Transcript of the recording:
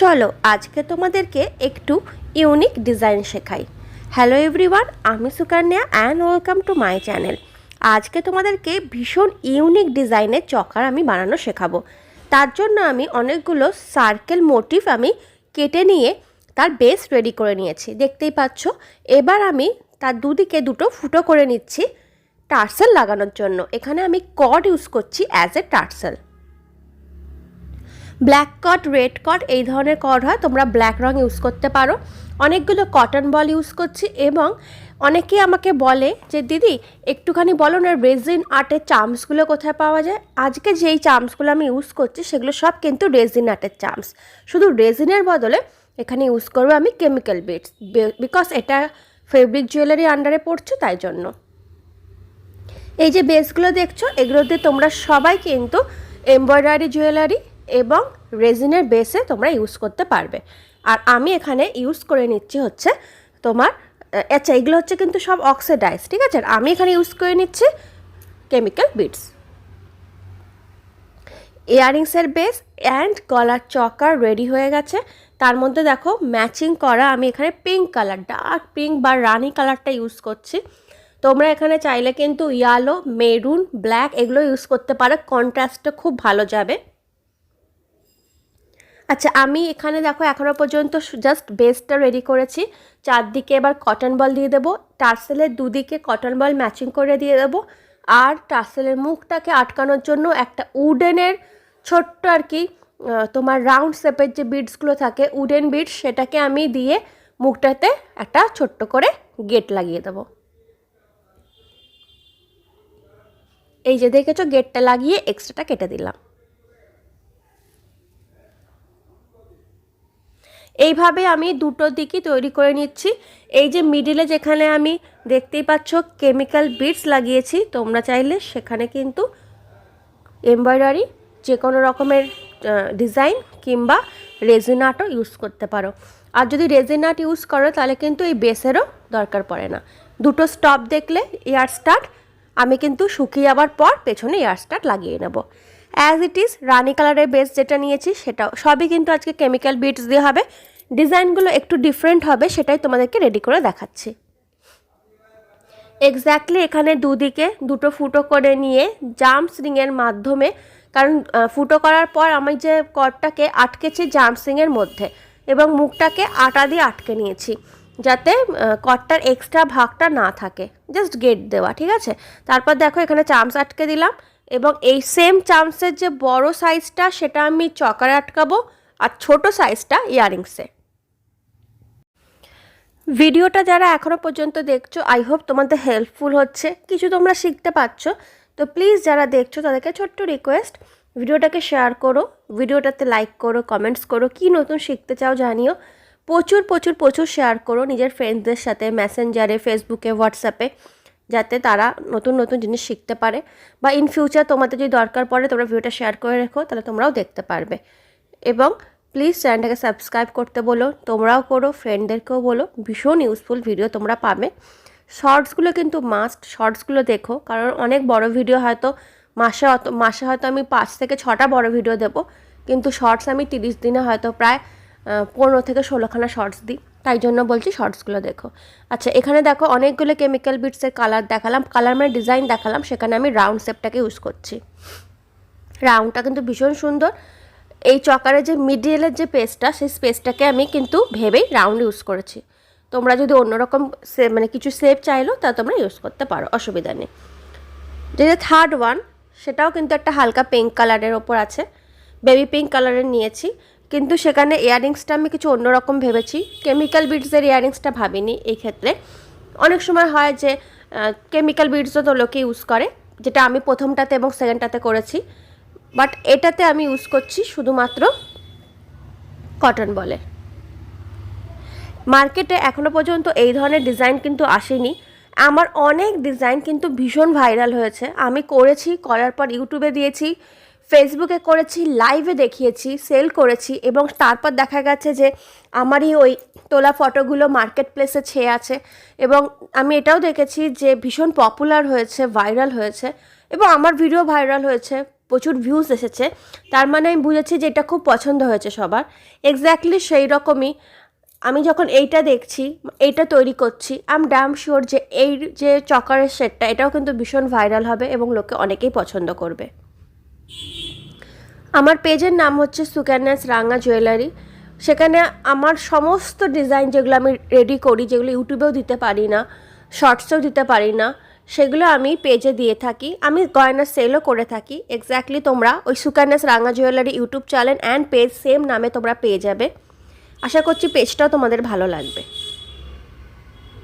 চলো আজকে তোমাদেরকে একটু ইউনিক ডিজাইন শেখাই। হ্যালো এভরিওয়ান আমি Sukanya and welcome to my channel আজকে তোমাদেরকে ভীষণ ইউনিক ডিজাইনের চকার আমি বানানো শেখাবো। তার জন্য আমি অনেকগুলো সার্কেল মোটিভ আমি কেটে নিয়ে তার বেস রেডি করে নিয়েছি। দেখতেই পাচ্ছ, এবার আমি তার দুদিকে দুটো ফুটো করে নিচ্ছি। টার্সেল লাগানোর জন্য। এখানে আমি কড ইউজ করছি as a tassel. Black cord red cord এই ধরনের কট হয়, তোমরা ব্ল্যাক রং ইউজ করতে পারো। অনেকগুলো কটন বল ইউজ করছি এবং অনেকেই আমাকে বলে যে, দিদি, একটুখানি বলো না রেজিন আর্টের চামসগুলো কোথায় পাওয়া যায়? আজকে যেই চামসগুলো আমি ইউজ করছি, সেগুলো সব কিন্তু রেজিন আর্টের চামস শুধু রেজিনের বদলে এখানে ইউজ করব আমি কেমিক্যাল বিটস বিকজ এটা ফেব্রিক জুয়েলারি আন্ডারে পড়ছে, তাই জন্য। এই যে বেসগুলো দেখছ, এগুলোতে তোমরা সবাই কিন্তু এমব্রয়ডারি জুয়েলারি এবং রেজিনের বেসে তোমরা ইউজ করতে পারবে। আর আমি এখানে ইউজ করে নিচ্ছি হচ্ছে তোমার আচ্ছা এগুলো হচ্ছে কিন্তু সব অক্সিডাইজ ঠিক আছে? আমি এখানে ইউজ করে নিচ্ছি কেমিক্যাল বিটস ইয়াররিংসের বেস অ্যান্ড গলার চকার রেডি হয়ে গেছে। তার মধ্যে দেখো ম্যাচিং করা, আমি এখানে পিঙ্ক কালার ডার্ক পিঙ্ক বা রানি কালারটা ইউজ করছি। তোমরা এখানে চাইলে কিন্তু ইয়ালো মেরুন ব্ল্যাক এগুলো ইউজ করতে পারো। কন্ট্রাস্টটা খুব ভালো যাবে। আচ্ছা আমি এখানে দেখো এখনও পর্যন্ত জাস্ট বেসটা রেডি করেছি। চারদিকে এবার কটন বল দিয়ে দেবো। টার্সেলের দুদিকে কটন বল ম্যাচিং করে দিয়ে দেবো। আর টার্সেলের মুখটাকে আটকানোর জন্য একটা উডেনের ছোট্ট আর কি তোমার রাউন্ড শেপের যে বিডসগুলো থাকে, উডেন বিডস সেটাকে আমি দিয়ে মুখটাতে একটা ছোট্ট করে গেট লাগিয়ে দেবো। এই যে দেখেছ গেটটা লাগিয়ে এক্সট্রাটা কেটে দিলাম। এইভাবে আমি দুটো দিকই তৈরি করে নিচ্ছি। এই যে মিডিলে যেখানে আমি দেখতেই পাচ্ছ কেমিক্যাল বিটস লাগিয়েছি, তোমরা চাইলে সেখানে কিন্তু এমব্রয়ডারি যে কোনো রকমের ডিজাইন কিংবা রেজিন আর্টও ইউজ করতে পারো। আর যদি রেজিন আর্ট ইউজ করো, তাহলে কিন্তু এই বেসেরও দরকার পড়ে না। দুটো স্টপ দেখলে এয়ার স্টার্ট আমি কিন্তু শুকিয়ে যাওয়ার পর পেছনে এয়ার স্টার্ট লাগিয়ে নেব। অ্যাজ ইট ইজ রানি কালারের বেস যেটা নিয়েছি, সেটাও, সবই কিন্তু আজকে কেমিক্যাল বিটস দিয়ে হবে। ডিজাইনগুলো একটু ডিফারেন্ট হবে, সেটাই তোমাদেরকে রেডি করে দেখাচ্ছি। এক্স্যাক্টলি এখানে দুদিকে দুটো ফুটো করে নিয়ে জাম্পস রিংয়ের মাধ্যমে, কারণ ফুটো করার পর আমি যে কটটাকে আটকেছি জাম্পস রিংয়ের মধ্যে এবং মুখটাকে আটা দিয়ে আটকে নিয়েছি, যাতে কটটার এক্সট্রা ভাগটা না থাকে। জাস্ট গেট দেওয়া, ঠিক আছে? তারপর দেখো এখানে চামচ আটকে দিলাম এবং এই সেম চামচের যে বড় সাইজটা সেটা আমি চকারে আটকাবো, আর ছোট সাইজটা ইয়ারিংসে ভিডিওটা যারা এখনও পর্যন্ত দেখছ আই হোপ তোমাদের হেল্পফুল হচ্ছে। কিছু তোমরা শিখতে পারছ। তো প্লিজ যারা দেখছ, তাদেরকে ছোট্ট রিকোয়েস্ট ভিডিওটাকে শেয়ার করো, ভিডিওটাতে লাইক করো কমেন্টস করো, কি নতুন শিখতে চাও জানিও। প্রচুর প্রচুর প্রচুর শেয়ার করো নিজের ফ্রেন্ডসদের সাথে মেসেঞ্জারে ফেসবুকে হোয়াটসঅ্যাপে যাতে তারা নতুন নতুন জিনিস শিখতে পারে। বা ইন ফিউচার তোমাদের যদি দরকার পড়ে, তোমরা ভিডিওটা শেয়ার করে রেখো, তাহলে তোমরাও দেখতে পারবে। এবং প্লিজ চ্যানেলটাকে সাবস্ক্রাইব করতে বলো, তোমরাও করো ফ্রেন্ডদেরকেও বলো। ভীষণ ইউজফুল ভিডিও তোমরা পাবে। শর্টসগুলো কিন্তু মাস্ট শর্টসগুলো দেখো, কারণ অনেক বড় ভিডিও হয়তো মাসে অত, মাসে হয়তো আমি পাঁচ থেকে ছটা বড় ভিডিও দেবো, কিন্তু শর্টস আমি তিরিশ দিনে হয়তো প্রায় পনেরো থেকে ষোলোখানা শর্টস দিই। তাই জন্য বলছি শর্টসগুলো দেখো। আচ্ছা এখানে দেখো অনেকগুলো কেমিক্যাল বিটসের কালার দেখালাম কালার মানে ডিজাইন দেখালাম, সেখানে আমি রাউন্ড শেপটাকে ইউজ করছি। রাউন্ডটা কিন্তু ভীষণ সুন্দর। এই চকারের যে মিডিলের যে পেস্টটা সেই স্পেসটাকে আমি কিন্তু ভেবেই রাউন্ড ইউজ করেছি। তোমরা যদি অন্যরকম মানে কিছু শেপ চাইলো, তা তোমরা ইউজ করতে পারো, অসুবিধা নেই। যেটা থার্ড ওয়ান সেটাও কিন্তু একটা হালকা পিঙ্ক কালারের ওপর আছে। বেবি পিঙ্ক কালারের নিয়েছি। কিন্তু সেখানে ইয়াররিংসটা আমি কিছু অন্যরকম ভেবেছি। কেমিক্যাল বিডসের ইয়াররিংসটা ভাবিনি এই ক্ষেত্রে। অনেক সময় হয় যে কেমিক্যাল বিডসও তো লোকে ইউজ করে, যেটা আমি প্রথমটাতে এবং সেকেন্ডটাতে করেছি। বাট এটাতে আমি ইউজ করছি শুধুমাত্র কটন বলে। মার্কেটে এখনও পর্যন্ত এই ধরনের ডিজাইন কিন্তু আসেনি। আমার অনেক ডিজাইন কিন্তু ভীষণ ভাইরাল হয়েছে। আমি করেছি, করার পর ইউটিউবে দিয়েছি, ফেসবুকে করেছি, লাইভে দেখিয়েছি, সেল করেছি এবং তারপর দেখা গেছে যে আমারই ওই তোলা ফটোগুলো মার্কেট প্লেসে ছেয়ে আছে এবং আমি এটাও দেখেছি যে ভীষণ পপুলার হয়েছে, ভাইরাল হয়েছে এবং আমার ভিডিও ভাইরাল হয়েছে। প্রচুর ভিউজ এসেছে। তার মানে আমি বুঝেছি যে এটা খুব পছন্দ হয়েছে সবার। এক্স্যাক্টলি সেই রকমই আমি যখন এইটা দেখছি, এইটা তৈরি করছি আম ড্যাম শিওর যে এই যে চকারের সেটটা, এটাও কিন্তু ভীষণ ভাইরাল হবে এবং লোকে অনেকেই পছন্দ করবে। আমার পেজের নাম হচ্ছে সুকান্যাস রাঙা জুয়েলারি। সেখানে আমার সমস্ত ডিজাইন যেগুলো আমি রেডি করি, যেগুলো ইউটিউবেও দিতে পারি না শর্টসেও দিতে পারি না সেগুলো আমি পেজে দিয়ে থাকি। আমি গয়না সেলও করে থাকি। এক্স্যাক্টলি তোমরা ওই Sukanya's Ranga jewellery YouTube channel and page same নামে তোমরা পেয়ে যাবে। আশা করছি পেজটাও তোমাদের ভালো লাগবে।